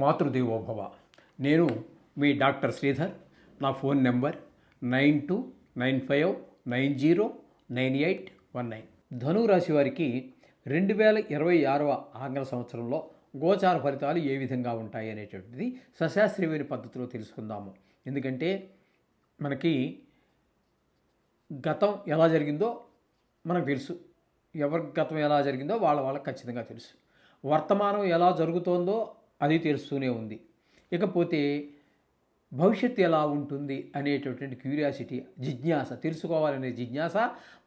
మాతృదేవోభవ. నేను మీ డాక్టర్ శ్రీధర్ నా phone number nine two nine five nine zero nine eight one nine. ధనురాశి వారికి రెండు వేల ఇరవై ఆరవ ఆంగ్ల సంవత్సరంలో గోచార ఫలితాలు ఏ విధంగా ఉంటాయి అనేటువంటిది సశాస్త్రీయమైన పద్ధతిలో తెలుసుకుందాము. ఎందుకంటే మనకి గతం ఎలా జరిగిందో మనకు తెలుసు. ఎవరి గతం ఎలా జరిగిందో వాళ్ళ వాళ్ళకి ఖచ్చితంగా తెలుసు. వర్తమానం ఎలా జరుగుతోందో అది తెలుస్తూనే ఉంది. ఇకపోతే భవిష్యత్తు ఎలా ఉంటుంది అనేటటువంటి క్యూరియాసిటీ జిజ్ఞాస తెలుసుకోవాలనే జిజ్ఞాస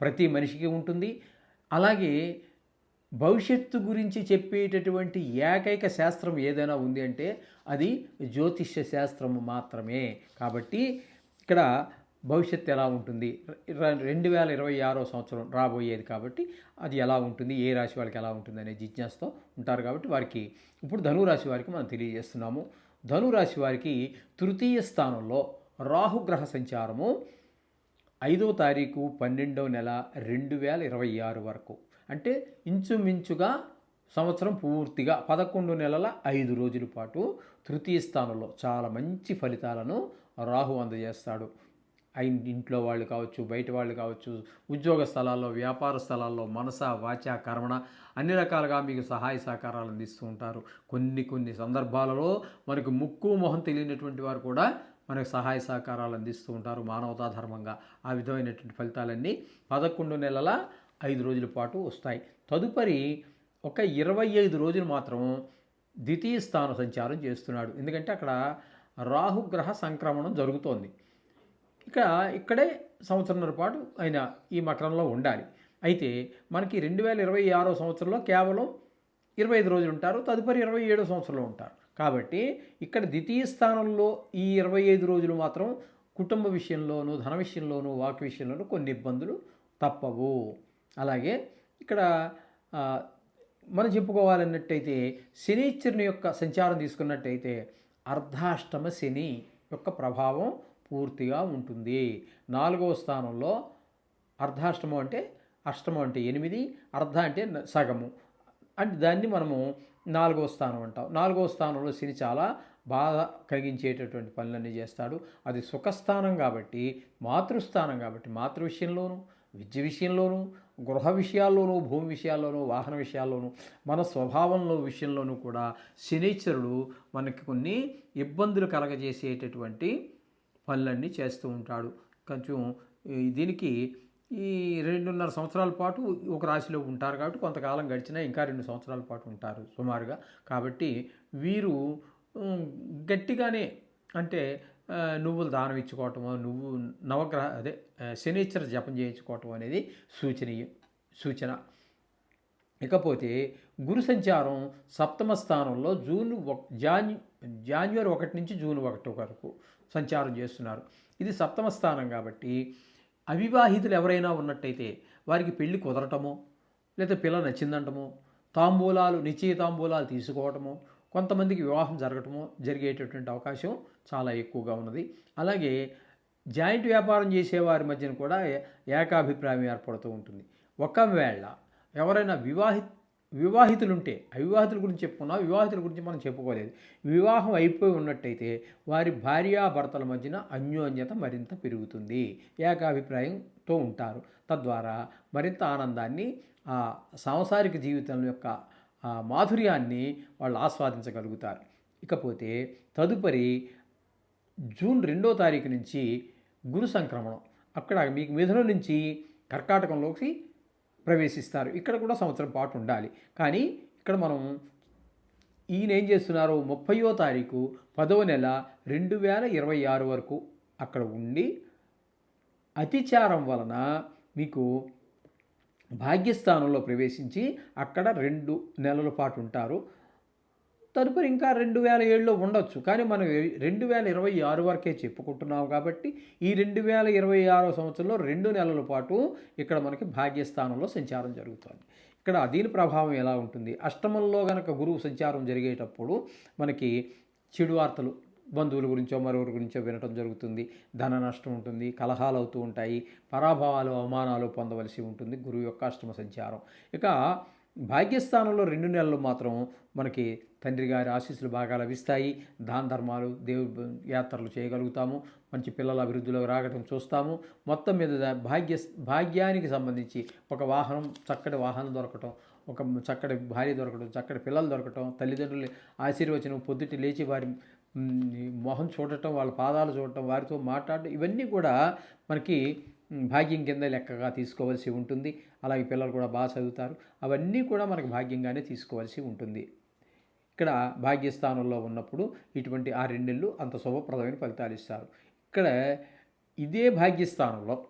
ప్రతి మనిషికి ఉంటుంది. అలాగే భవిష్యత్తు గురించి చెప్పేటటువంటి ఏకైక శాస్త్రం ఏదైనా ఉంది అంటే అది జ్యోతిష్య శాస్త్రం మాత్రమే. కాబట్టి ఇక్కడ భవిష్యత్తు ఎలా ఉంటుంది? రెండు వేల ఇరవై ఆరో సంవత్సరం రాబోయేది కాబట్టి అది ఎలా ఉంటుంది? ఏ రాశి వాళ్ళకి ఎలా ఉంటుంది అనే జిజ్ఞాసతో ఉంటారు కాబట్టి వారికి ఇప్పుడు ధనురాశి వారికి మనం తెలియజేస్తున్నాము. ధనురాశి వారికి తృతీయ స్థానంలో రాహుగ్రహ సంచారము ఐదవ తారీఖు పన్నెండవ నెల రెండు వేల ఇరవై ఆరు వరకు. అంటే ఇంచుమించుగా సంవత్సరం పూర్తిగా పదకొండు నెలల ఐదు రోజుల పాటు తృతీయ స్థానంలో చాలా మంచి ఫలితాలను రాహు అందజేస్తాడు. ఇంట్లో వాళ్ళు కావచ్చు బయట వాళ్ళు కావచ్చు ఉద్యోగ స్థలాల్లో వ్యాపార స్థలాల్లో మనస వాచ కర్మణ అన్ని రకాలుగా మీకు సహాయ సహకారాలు అందిస్తూ ఉంటారు. కొన్ని కొన్ని సందర్భాలలో మనకు ముక్కు మొహం తెలియనటువంటి వారు కూడా మనకు సహాయ సహకారాలు అందిస్తూ ఉంటారు మానవతా ధర్మంగా. ఆ విధమైనటువంటి ఫలితాలన్నీ పదకొండు నెలల ఐదు రోజుల పాటు వస్తాయి. తదుపరి ఒక ఇరవై ఐదు రోజులు మాత్రం ద్వితీయ స్థాన సంచారం చేస్తున్నాడు. ఎందుకంటే అక్కడ రాహుగ్రహ సంక్రమణం జరుగుతోంది. ఇక ఇక్కడే సంవత్సరంన్నర పాటు ఆయన ఈ మకరంలో ఉండాలి. అయితే మనకి రెండు వేల ఇరవై ఆరో సంవత్సరంలో కేవలం ఇరవై ఐదు రోజులు ఉంటారు తదుపరి ఇరవై ఏడో సంవత్సరంలో ఉంటారు. కాబట్టి ఇక్కడ ద్వితీయ స్థానంలో ఈ ఇరవై ఐదు రోజులు మాత్రం కుటుంబ విషయంలోనూ ధన విషయంలోనూ వాక్ విషయంలోనూ కొన్ని ఇబ్బందులు తప్పవు. అలాగే ఇక్కడ మనం చెప్పుకోవాలన్నట్టయితే శనీశ్వరుని యొక్క సంచారం తీసుకున్నట్టయితే అర్ధాష్టమ శని యొక్క ప్రభావం పూర్తిగా ఉంటుంది. నాలుగవ స్థానంలో అర్ధాష్టమం అంటే అష్టమం అంటే ఎనిమిది అర్ధ అంటే సగము. అంటే దాన్ని మనము నాలుగవ స్థానం అంటాం. నాలుగవ స్థానంలో శని చాలా బాధ కలిగించేటటువంటి పనులన్నీ చేస్తాడు. అది సుఖస్థానం కాబట్టి మాతృస్థానం కాబట్టి మాతృ విషయంలోనూ విద్య విషయంలోనూ గృహ విషయాల్లోనూ భూమి విషయాల్లోనూ వాహన విషయాల్లోనూ మన స్వభావంలో విషయంలోనూ కూడా శనిచరుడు మనకి కొన్ని ఇబ్బందులు కలగజేసేటటువంటి పనులన్నీ చేస్తూ ఉంటాడు. కొంచెం దీనికి ఈ రెండున్నర సంవత్సరాల పాటు ఒక రాశిలో ఉంటారు కాబట్టి కొంతకాలం గడిచినా ఇంకా రెండు సంవత్సరాల పాటు ఉంటారు సుమారుగా. కాబట్టి వీరు గట్టిగానే అంటే నువ్వులు దానం ఇచ్చుకోవటము నువ్వు నవగ్రహ అదే శనిశ్చర జపం చేయించుకోవటం అనేది సూచనీయ సూచన. ఇకపోతే గురు సంచారం సప్తమ స్థానంలో జూన్ ఒక జాన్యు జాన్యువరి ఒకటి నుంచి జూన్ ఒకటి వరకు. సంచారం చేస్తున్నారు. ఇది సప్తమ స్థానం కాబట్టి అవివాహితులు ఎవరైనా ఉన్నట్టయితే వారికి పెళ్ళి కుదరటమో లేదా పిల్ల నచ్చిందంటమో తాంబూలాలు నిశ్చయ తాంబూలాలు తీసుకోవటము కొంతమందికి వివాహం జరగటమో జరిగేటటువంటి అవకాశం చాలా ఎక్కువగా ఉన్నది. అలాగే జాయింట్ వ్యాపారం చేసేవారి మధ్యన కూడా ఏకాభిప్రాయం ఏర్పడుతూ ఉంటుంది. ఒకవేళ ఎవరైనా వివాహి వివాహితులుంటే అవివాహితుల గురించి చెప్పుకున్నా వివాహితుల గురించి మనం చెప్పుకోలేదు. వివాహం అయిపోయి ఉన్నట్టయితే వారి భార్యాభర్తల మధ్యన అన్యోన్యత మరింత పెరుగుతుంది. ఏకాభిప్రాయంతో ఉంటారు. తద్వారా మరింత ఆనందాన్ని ఆ సాంసారిక జీవితం యొక్క మాధుర్యాన్ని వాళ్ళు ఆస్వాదించగలుగుతారు. ఇకపోతే తదుపరి జూన్ రెండో తారీఖు నుంచి గురు సంక్రమణం. అక్కడ మీకు మిథునం నుంచి కర్కాటకంలోకి ప్రవేశిస్తారు. ఇక్కడ కూడా సంవత్సరం పాటు ఉండాలి. కానీ ఇక్కడ మనం ఈయన ఏం చేస్తున్నారు ముప్పయో తారీఖు పదవ నెల రెండు వేల ఇరవై ఆరు వరకు అక్కడ ఉండి అతిచారం వలన మీకు భాగ్యస్థానంలో ప్రవేశించి అక్కడ రెండు నెలల పాటు ఉంటారు. తదుపరి ఇంకా రెండు వేల ఏడులో ఉండొచ్చు. కానీ మనం రెండు వేల ఇరవై ఆరు వరకే చెప్పుకుంటున్నాం కాబట్టి ఈ రెండు వేల ఇరవై ఆరో సంవత్సరంలో రెండు నెలల పాటు ఇక్కడ మనకి భాగ్యస్థానంలో సంచారం జరుగుతుంది. ఇక్కడ దీని ప్రభావం ఎలా ఉంటుంది? అష్టమంలో గనక గురువు సంచారం జరిగేటప్పుడు మనకి చెడు వార్తలు బంధువుల గురించో మరొకరి గురించో వినటం జరుగుతుంది. ధన నష్టం ఉంటుంది కలహాలు అవుతూ ఉంటాయి పరాభవాలు అవమానాలు పొందవలసి ఉంటుంది గురువు యొక్క అష్టమ సంచారం. ఇక భాగ్యస్థానంలో రెండు నెలలు మాత్రం మనకి తండ్రి గారి ఆశీస్సులు బాగా లభిస్తాయి. దాన ధర్మాలు దేవు యాత్రలు చేయగలుగుతాము. మంచి పిల్లల అభివృద్ధిలో రాగటం చూస్తాము. మొత్తం మీద భాగ్య భాగ్యానికి సంబంధించి ఒక వాహనం చక్కటి వాహనం దొరకటం ఒక చక్కటి భార్య దొరకటం చక్కటి పిల్లలు దొరకటం తల్లిదండ్రులు ఆశీర్వచనం పొద్దుటి లేచి వారి మొహం చూడటం వాళ్ళ పాదాలు చూడటం వారితో మాట్లాడటం ఇవన్నీ కూడా మనకి భాగ్యం కింద లెక్కగా తీసుకోవాల్సి ఉంటుంది. అలాగే పిల్లలు కూడా బాగా చదువుతారు. అవన్నీ కూడా మనకు భాగ్యంగానే తీసుకోవాల్సి ఉంటుంది. ఇక్కడ భాగ్యస్థానంలో ఉన్నప్పుడు ఇటువంటి ఆ రెండేళ్ళు అంత శుభప్రదమైన ఫలితాలు ఇస్తారు. ఇక్కడ ఇదే భాగ్యస్థానంలో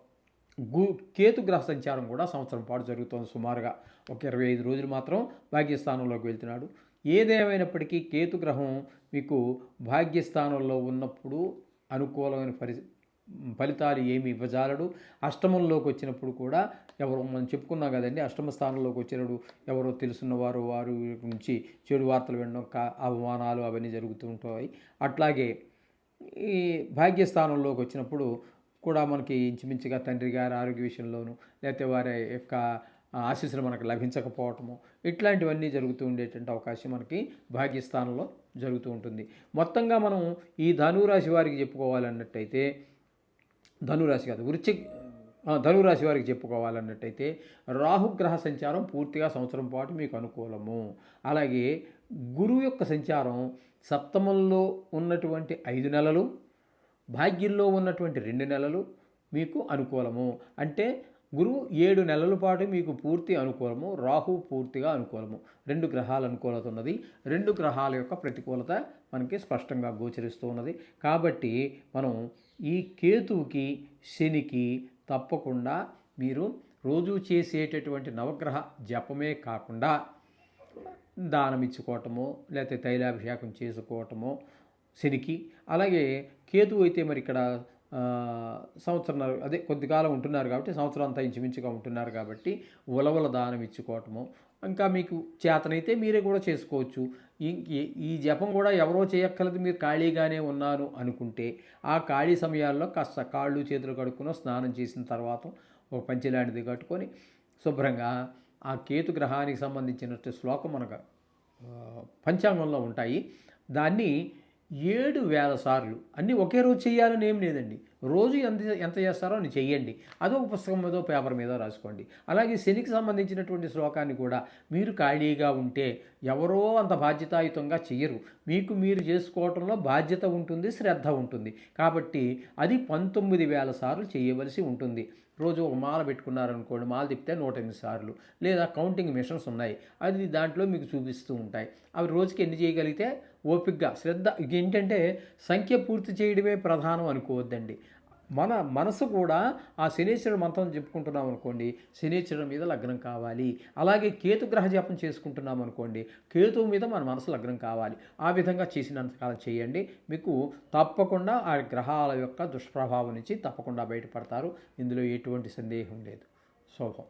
గు కేతు గ్రహ సంచారం కూడా సంవత్సరం పాటు జరుగుతోంది సుమారుగా. ఒక ఇరవై ఐదు రోజులు మాత్రం భాగ్యస్థానంలోకి వెళ్తున్నాడు. ఏదేమైనప్పటికీ కేతు గ్రహం మీకు భాగ్యస్థానంలో ఉన్నప్పుడు అనుకూలమైన పరి ఫలితాలు ఏమి ఇవ్వజాలడు. అష్టమంలోకి వచ్చినప్పుడు కూడా ఎవరు మనం చెప్పుకున్నాం కదండి అష్టమ స్థానంలోకి వచ్చినప్పుడు ఎవరో తెలుసున్నవారు వారు నుంచి చెడు వార్తలు వినడం కా- అవమానాలు అవన్నీ జరుగుతూ ఉంటాయి. అట్లాగే ఈ భాగ్యస్థానంలోకి వచ్చినప్పుడు కూడా మనకి ఇంచుమించుగా తండ్రి గారి ఆరోగ్య విషయంలోనూ లేకపోతే వారి యొక్క ఆశీస్సులు మనకు లభించకపోవటము ఇట్లాంటివన్నీ జరుగుతూ ఉండేటువంటి అవకాశం మనకి భాగ్యస్థానంలో జరుగుతూ ఉంటుంది. మొత్తంగా మనం ఈ ధనురాశి వారికి చెప్పుకోవాలన్నట్టయితే ధనురాశి కాదు. వృశ్చి ధనురాశి వారికి చెప్పుకోవాలన్నట్టయితే రాహుగ్రహ సంచారం పూర్తిగా సంవత్సరం పాటు మీకు అనుకూలము. అలాగే గురువు యొక్క సంచారం సప్తమంలో ఉన్నటువంటి ఐదు నెలలు భాగ్యంలో ఉన్నటువంటి రెండు నెలలు మీకు అనుకూలము. అంటే గురువు ఏడు నెలల పాటు మీకు పూర్తి అనుకూలము రాహు పూర్తిగా అనుకూలము. రెండు గ్రహాల అనుకూలత ఉన్నది. రెండు గ్రహాల యొక్క ప్రతికూలత మనకి స్పష్టంగా గోచరిస్తూ ఉన్నది. కాబట్టి మనం ఈ కేతువుకి శనికి తప్పకుండా మీరు రోజు చేసేటటువంటి నవగ్రహ జపమే కాకుండా దానం ఇచ్చుకోవటము లేకపోతే తైలాభిషేకం చేసుకోవటము శనికి అలాగే కేతువు అయితే మరి ఇక్కడ సంవత్సరం అదే కొద్దికాలం ఉంటున్నారు కాబట్టి సంవత్సరం అంతా ఇంచుమించుగా ఉంటున్నారు కాబట్టి ఉలవల దానం ఇచ్చుకోవటము ఇంకా మీకు చేతనైతే మీరే కూడా చేసుకోవచ్చు. ఈ ఈ- జపం కూడా ఎవరో చేయక్కర్లేదు. మీరు ఖాళీగానే ఉన్నాను అనుకుంటే ఆ ఖాళీ సమయాల్లో కాస్త కాళ్ళు చేతులు కడుక్కుని స్నానం చేసిన తర్వాత ఒక పంచె లాంటిది కట్టుకొని శుభ్రంగా ఆ కేతు గ్రహానికి సంబంధించిన శ్లోకం మనకు పంచాంగంలో ఉంటాయి. దాన్ని ఏడు వేల సార్లు. అన్నీ ఒకే రోజు చేయాలని ఏం లేదండి. రోజు ఎంత ఎంత చేస్తారో అని చెయ్యండి. అదొక పుస్తకం మీదో పేపర్ మీద రాసుకోండి. అలాగే శనికి సంబంధించినటువంటి శ్లోకాన్ని కూడా మీరు ఖాళీగా ఉంటే ఎవరో అంత బాధ్యతాయుతంగా చెయ్యరు. మీకు మీరు చేసుకోవటంలో బాధ్యత ఉంటుంది శ్రద్ధ ఉంటుంది. కాబట్టి అది పంతొమ్మిది వేల సార్లు చేయవలసి ఉంటుంది. రోజు ఒక మాల పెట్టుకున్నారనుకోండి మాల తిప్పితే నూట ఎనిమిది సార్లు. లేదా కౌంటింగ్ మిషన్స్ ఉన్నాయి అది దాంట్లో మీకు చూపిస్తూ ఉంటాయి. అవి రోజుకి ఎన్ని చేయగలిగితే ఓపిక్గా శ్రద్ధ ఇక ఏంటంటే సంఖ్య పూర్తి చేయడమే ప్రధానం అనుకోవద్దండి. మన మనసు కూడా ఆ శనీశ్వరుడు మంత్రం చెప్పుకుంటున్నాం అనుకోండి శనీశ్వరుడు మీద లగ్నం కావాలి అలాగే కేతు గ్రహ జపం చేసుకుంటున్నాం అనుకోండి కేతువు మీద మన మనసు లగ్నం కావాలి. ఆ విధంగా చేసినంతకాలం చేయండి. మీకు తప్పకుండా ఆ గ్రహాల యొక్క దుష్ప్రభావం నుంచి తప్పకుండా బయటపడతారు. ఇందులో ఎటువంటి సందేహం లేదు. శోభం.